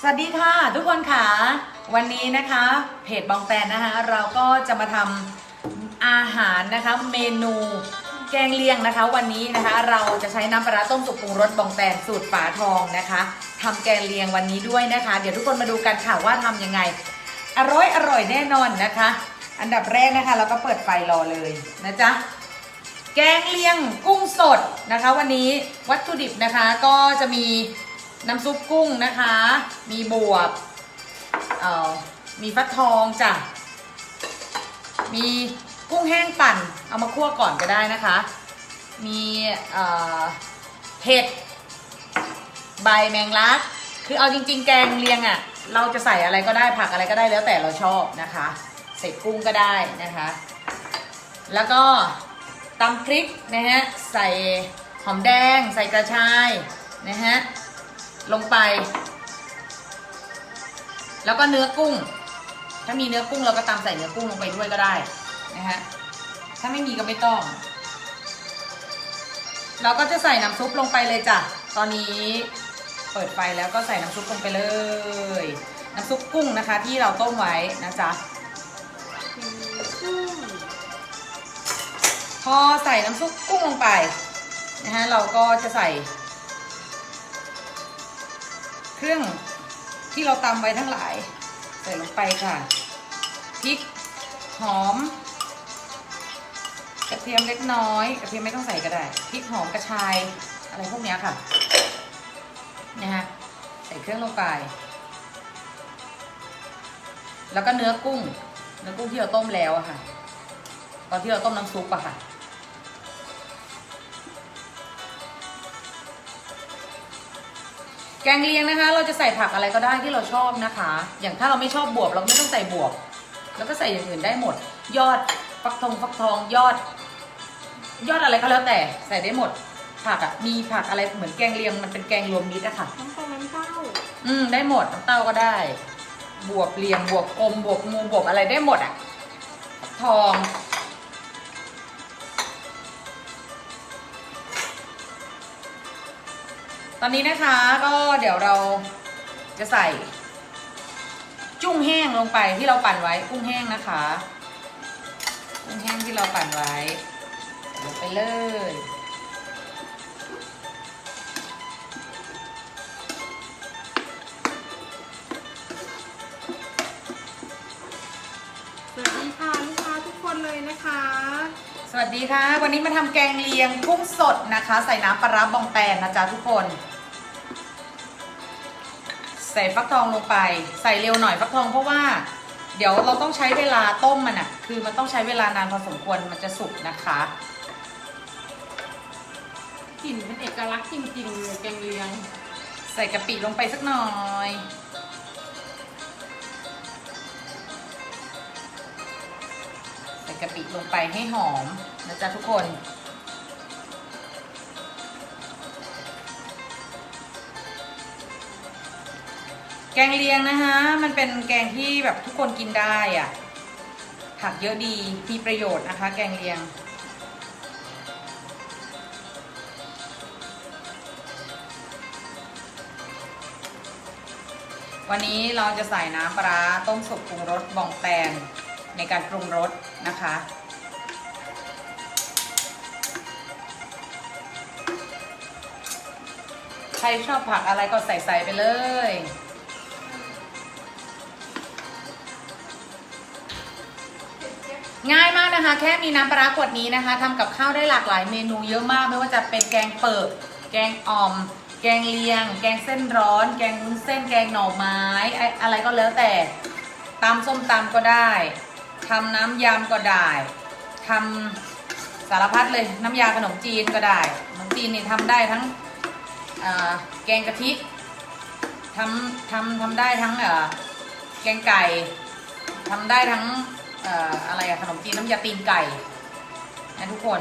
สวัสดีค่ะ ทุกคนค่ะ วันนี้นะคะเพจบองแตนนะคะ เราก็จะมาทำอาหารนะคะ เมนูแกงเลียงนะคะ วันนี้นะคะ เราจะใช้น้ำปลาต้มสุกปรุงรสบองแตนสูตรฝาทองนะคะทำแกงเลียงวันนี้ด้วยนะคะ เดี๋ยวทุกคนมาดูกันค่ะว่าทำยังไง อร่อยอร่อยแน่นอนนะคะ อันดับแรกนะคะ เราก็เปิดไฟรอเลยนะจ๊ะแกงเลียงกุ้งสดนะคะ วันนี้วัตถุดิบนะคะก็จะมี น้ำซุปกุ้งนะคะ มีบวบเอ่อมีฟักทองจ้ะ มีกุ้งแห้งปั่น เอามาคั่วก่อนก็ได้นะคะ มีเอ่อเห็ดใบแมงลัก คือเอาจริง ๆ แกงเลียงอะ่ะ เราจะใส่อะไรก็ได้ผักอะไรก็ได้แล้วแต่เราชอบนะคะ ใส่กุ้งก็ได้นะคะ แล้วก็ตำพริกนะฮะ ใส่หอมแดง ใส่กระชายนะฮะ ลงไป แล้วก็เนื้อกุ้ง ถ้ามีเนื้อกุ้งเราก็ตำใส่เนื้อกุ้งลงไปด้วยก็ได้นะฮะถ้าไม่มีก็ไม่ต้อง เราก็จะใส่น้ำซุปลงไปเลยจ้ะตอนนี้เปิดไฟแล้วก็ใส่น้ำซุปลงไปเลย น้ำซุปกุ้งนะคะ ที่เราต้มไว้นะจ๊ะพอใส่น้ำซุปกุ้งลงไปนะฮะเราก็จะใส่ เครื่องที่เราตำไว้ทั้งหลาย ใส่ลงไปค่ะพริกหอม กระเทียมเล็กน้อยกระเทียมไม่ต้องใส่ก็ได้พริกหอมกระชายอะไรพวกเนี้ยค่ะนะฮะใส่เครื่องลงไป แล้วก็เนื้อกุ้ง เนื้อกุ้งที่เราต้มแล้วอะค่ะ ตอนที่เราต้มน้ำซุปอะค่ะ แกงเลียงนะคะ เราจะใส่ผักอะไรก็ได้ที่เราชอบนะคะ อย่างถ้าเราไม่ชอบบวบเราก็ไม่ต้องใส่บวบ แล้วก็ใส่อย่างอื่นได้หมด ยอดฟักทองฟักทองยอด ยอดอะไรก็แล้วแต่ใส่ได้หมด ผักอะมีผักอะไรเหมือนแกงเลียงมันเป็นแกงรวมมิตรอะค่ะ น้ำตาลน้ำเต้าอืมได้หมดน้ำเต้าก็ได้ บวบเหลี่ยมบวบกลมบวบงูบวบอะไรได้หมดอะฟักทอง ตอนนี้นะคะก็เดี๋ยวเราจะใส่ จุ้งแห้งลงไปที่เราปั่นไว้กุ้งแห้งนะคะ กุ้งแห้งที่เราปั่นไว้ลงไปเลยสวัสดีค่ะลูกค้าทุกคนเลยนะคะ สวัสดีค่ะ วันนี้มาทำแกงเลียงกุ้งสดนะคะ ใส่น้ำปลาร้าบองแตนนะจ๊ะทุกคน ใส่ฟักทองลงไป ใส่เร็วหน่อยฟักทองเพราะว่า เดี๋ยวเราต้องใช้เวลาต้มมันอะคือมันต้องใช้เวลานานพอสมควรมันจะสุกนะคะกลิ่นเป็นเอกลักษณ์จริงๆเลยแกงเลียง ใส่กะปิลงไปสักหน่อย กะปิลงไปให้หอมนะจ๊ะทุกคน แกงเลียงนะคะมันเป็นแกงที่แบบทุกคนกินได้อะผักเยอะดีมีประโยชน์นะคะ แกงเลียงวันนี้เราจะใส่น้ำปลาร้าต้มสุกปรุงรสบองแตนในการปรุงรส นะคะ ใครชอบผักอะไรก็ใส่ใส่ไปเลย ง่ายมากนะคะ แค่มีน้ำปลาขวดนี้นะคะทำกับข้าวได้หลากหลายเมนูเยอะมาก ไม่ว่าจะเป็นแกงเปิด แกงอ่อม แกงเลียง แกงเส้นร้อน แกงวุ้นเส้น แกงหน่อไม้ไอ้อะไรก็แล้วแต่ตำส้มตำก็ได้ ทำน้ำยำก็ได้ทำสารพัดเลยน้ำยาขนมจีนก็ได้ขนมจีนนี่ทำได้ทั้งแกงกะทิทำทำทำได้ทั้งเอ่อแกงไก่ทำได้ทั้งเอ่ออะไรอะขนมจีนน้ำยาตีนไก่นะทุกคน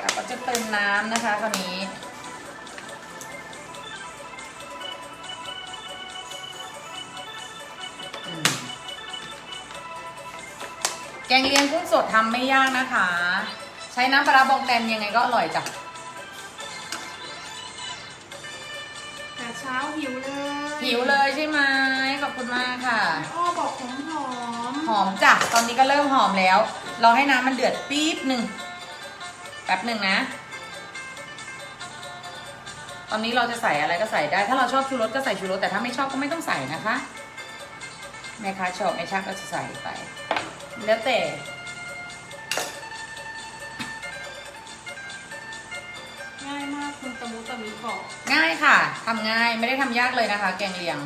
เราก็จะเติมน้ำนะคะคราวนี้ งเลียงกุ้งสดทำไม่ยากนะคะ ใช้น้ำปลาร้าบองแตนยังไงก็อร่อยจ้ะช้าหิวเลยหิวเลยใช่ไหมขอบคุณมากค่ะ อ้อบอกหอมหอมหอมจ้ะตอนนี้ก็เริ่มหอมแล้วรอให้น้ำมันเดือดปี๊บหนึ่งแป๊บหนึ่งนะ ตอนนี้เราจะใส่อะไรก็ใส่ได้ ถ้าเราชอบชูรสก็ใส่ชูรสแต่ถ้าไม่ชอบก็ไม่ต้องใส่นะคะแม่ค้าชอบแม่ชักก็จะใส่ไป แล้วแต่ ง่ายมากคุณตะมุตะมิบอกง่ายค่ะทำง่ายไม่ได้ทำยากเลยนะคะ แกงเลียง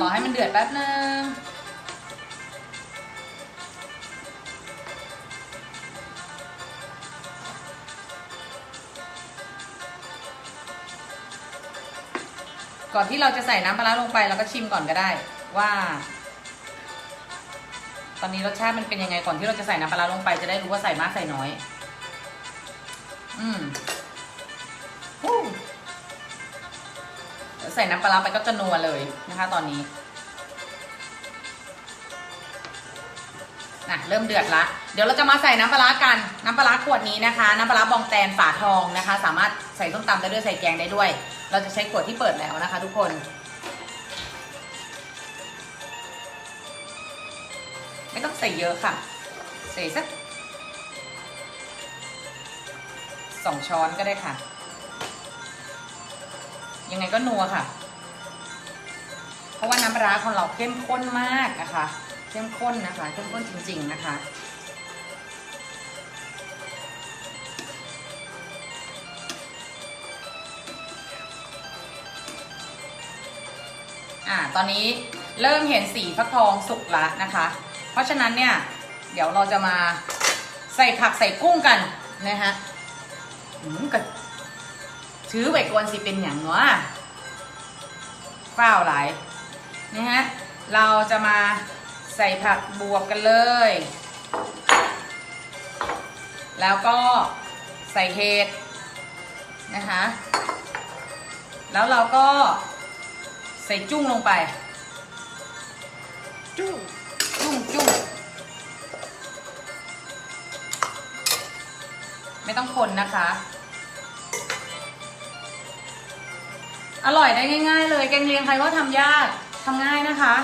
รอให้มันเดือดแป๊บนึง ก่อนที่เราจะใส่น้ำปลาร้าลงไปเราก็ชิมก่อนก็ได้ว่า ตอนนี้รสชาติมันเป็นยังไงก่อนที่เราจะใส่น้ำปลาร้าลงไปจะได้รู้ว่าใส่มากใส่น้อย อืมหูใส่น้ำปลาไปก็จะนัวเลยนะคะ ตอนนี้นะเริ่มเดือดละ เดี๋ยวเราจะมาใส่น้ำปลากัน น้ำปลาขวดนี้นะคะ น้ำปลาร้าบองแตนฝาทองนะคะ สามารถใส่ส้มตำได้ด้วยใส่แกงได้ด้วย เราจะใช้ขวดที่เปิดแล้วนะคะ ทุกคน ไม่ต้องใส่เยอะค่ะ ใส่สักสองช้อนก็ได้ค่ะ ยังไงก็นัวค่ะ เพราะว่าน้ำปลาร้าของเราเข้มข้นมากนะคะ เข้มข้นนะคะ เข้มข้นจริง ๆ นะคะ อ่าตอนนี้เริ่มเห็นสีฟักทองสุกล้วนะคะ เพราะฉะนั้นเนี่ย เดี๋ยวเราจะมาใส่ผักใส่กุ้งกันนะฮะอืมก็ถือไว้ก่อนสิเป็นอย่างเนาะเปล่าหลายนะฮะเราจะมาใส่ผักบวบกันเลย แล้วก็ใส่เห็ดนะคะ แล้วเราก็ ใส่จุ้งลงไป จุ้งจุ้งจุ้งไม่ต้องคนนะคะ อร่อยได้ง่าย ๆ เลย แกงเลียงใครว่าทำยากทำง่ายนะคะ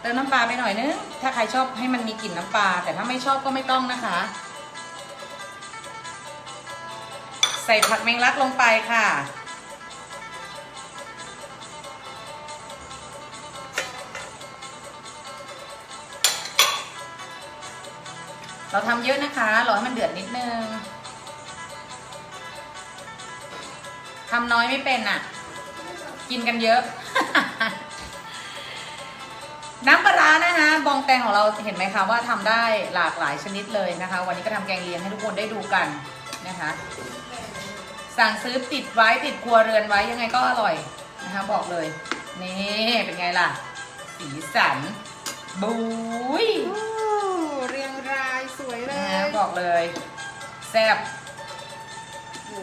เติมน้ำปลาไปหน่อยนึง ถ้าใครชอบให้มันมีกลิ่นน้ำปลา แต่ถ้าไม่ชอบก็ไม่ต้องนะคะ ใส่ผักแมงลักลงไปค่ะ เราทำเยอะนะคะรอให้มันเดือดนิดนึงทำน้อยไม่เป็นอะ กินกันเยอะ น้ำปลาร้านะคะบองแตงของเราเห็นไหมคะว่าทำได้หลากหลายชนิดเลยนะคะ วันนี้ก็ทำแกงเลียงให้ทุกคนได้ดูกันนะคะ สั่งซื้อติดไว้ติดครัวเรือนไว้ยังไงก็อร่อยนะคะ บอกเลย นี่เป็นไงล่ะ สีสันบุ้ยย งรายสวยเลนะยฮะบอกเลยแซ่บโอ้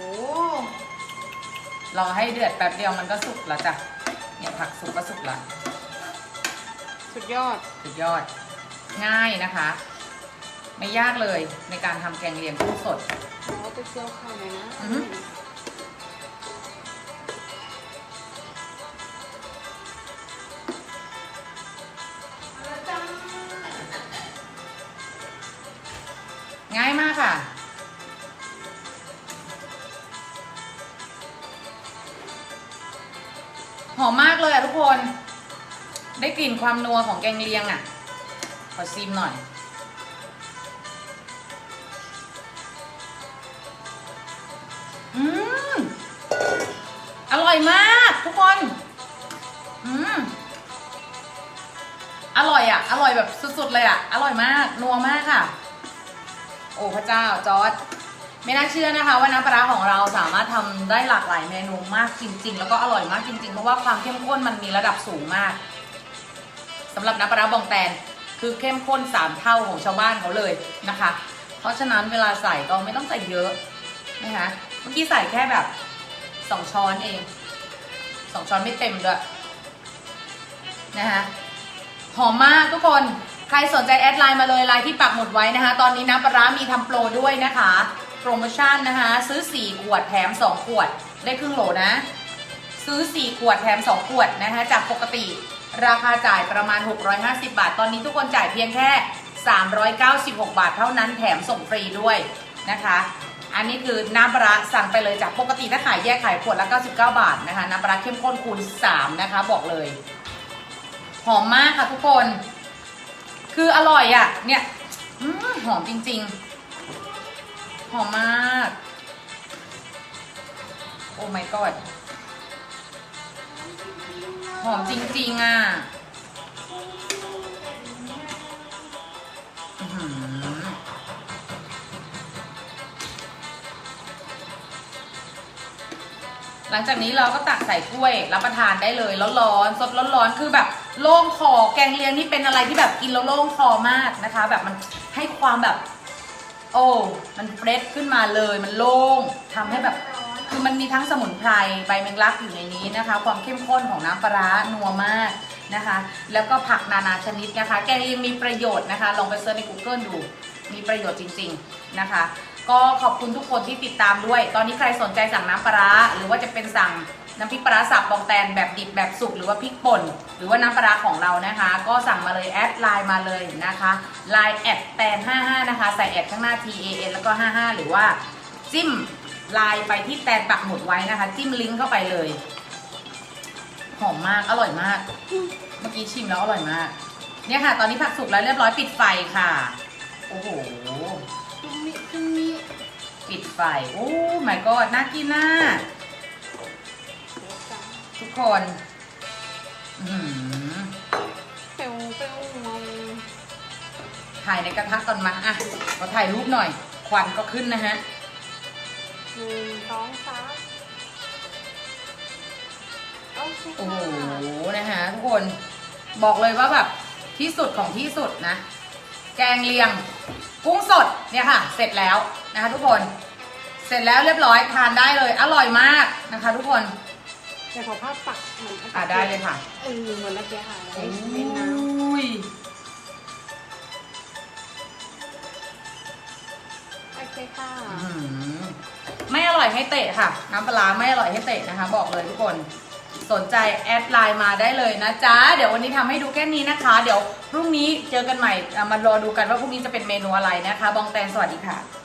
รอให้เดือดแป๊บเดียวมันก็สุกแล้วจ้ะเนี่ยผักสุกก็สุกละสุดยอด สุดยอด ง่ายนะคะ ไม่ยากเลยในการทำแกงเลียงกุ้งสดเราจะเคี่ยวข้าวเลยนะ อือฮึง่ ได้กลิ่นความนัวของแกงเลียงอะขอซิมหน่อย อืม อร่อยมากทุกคน อืม อร่อยอะอร่อยแบบสุดๆเลยอะอร่อยมาก นัวมากค่ะ โอ้พระเจ้าจอร์ดไม่น่าเชื่อนะคะว่าน้ำปลาร้าของเราสามารถทำได้หลากหลายเมนูมากจริง ๆ แล้วก็อร่อยมากจริง ๆ เพราะว่าความเข้มข้นมันมีระดับสูงมาก สำหรับน้ำปลาบองแตนคือเข้มข้นสามเท่าของชาวบ้านเขาเลยนะคะ เพราะฉะนั้นเวลาใส่ก็ไม่ต้องใส่เยอะนะคะเมื่อกี้ใส่แค่แบบสองช้อนเองสองช้อนไม่เต็มด้วยนะคะหอมมากทุกคนใครสนใจแอดไลน์มาเลยไลน์ที่ปักหมดไว้นะคะ ตอนนี้น้ำปลาร้ามีทำโปรด้วยนะคะ โปรโมชั่นนะคะ ซื้อ 4 ขวดแถม 2 ขวดได้ครึ่งโหลนะ ซื้อ 4 ขวดแถม 2 ขวดนะคะ จากปกติ ราคาจ่ายประมาณ 650 บาท ตอนนี้ทุกคนจ่ายเพียงแค่ 396 บาทเท่านั้นแถมส่งฟรีด้วยนะคะ อันนี้คือน้ำปลาสั่งไปเลยจากปกติถ้าขายแยกขายขวดละ 99 บาทนะคะ น้ำปลาเข้มข้นคูณ 3 นะคะ บอกเลย หอมมากค่ะทุกคน คืออร่อยอะ่ะ เนี่ยอหอมจริง ๆ หอมมาก โอ้ my god หอมจริงๆอะหลังจากนี้เราก็ตักใส่ถ้วยรับประทานได้เลยร้อนๆสดร้อนๆคือแบบโล่งคอแกงเลียงนี่เป็นอะไรที่แบบกินแล้วโล่งคอมากนะคะ แบบมันให้ความแบบ โอ้ มันเฟรชขึ้นมาเลย มันโล่งทำให้แบบ คือมันมีทั้งสมุนไพรใบแมงลักอยู่ในนี้นะคะ ความเข้มข้นของน้ำปลาร้านัวมากนะคะ แล้วก็ผักนานาชนิดนะคะ แกงเลียงมีประโยชน์นะคะ ลองไปเซิร์ชใน Google ดู มีประโยชน์จริง ๆนะคะ ก็ขอบคุณทุกคนที่ติดตามด้วย ตอนนี้ใครสนใจสั่งน้ำปลาร้าหรือว่าจะเป็นสั่งน้ำพริกปลาร้าสับบองแตนแบบดิบแบบสุกหรือว่าพริกป่น หรือว่าน้ำปลาร้าของเรานะคะ ก็สั่งมาเลยแอดไลน์มาเลยนะคะไลน์แอดแตน55นะคะ ใส่แอดข้างหน้า T A N แล้วก็ 55 หรือว่าจิ้ม ไลน์ไปที่แตนปักหมุดไว้นะคะ จิ้มลิงก์เข้าไปเลย หอมมากอร่อยมาก เมื่อกี้ชิมแล้วอร่อยมาก เนี่ยค่ะ ตอนนี้ผักสุกแล้วเรียบร้อยปิดไฟค่ะ โอ้โหจุมิจุมิปิดไฟ โอ้ my god น่ากินน่าทุกคนเปลวเปลวงงถ่ายในกระทะก่อนมาอะขอถ่ายรูปหน่อย ควันก็ขึ้นนะฮะ หนึ่งสองสามโอเคโอ้โห ค่ะนะคะทุกคน บอกเลยว่าแบบที่สุดของที่สุดนะ แกงเลียง กุ้งสดเนี่ยค่ะ เสร็จแล้วนะคะทุกคน เสร็จแล้วเรียบร้อยทานได้เลย อร่อยมากนะคะ ทุกคน แต่ขอภาพตักเหมือนอะได้เลยค่ะเออเหมือนเมื่อกี้ค่ะโอ้เล่นน้ำยโอเคค่ะ อื้อหือ ไม่อร่อยให้เตะค่ะ น้ำปลาไม่อร่อยให้เตะนะคะ บอกเลยทุกคน สนใจแอดไลน์มาได้เลยนะจ๊ะ เดี๋ยววันนี้ทำให้ดูแค่นี้นะคะ เดี๋ยวพรุ่งนี้เจอกันใหม่มารอดูกันว่าพรุ่งนี้จะเป็นเมนูอะไรนะคะ บองแตนสวัสดีค่ะ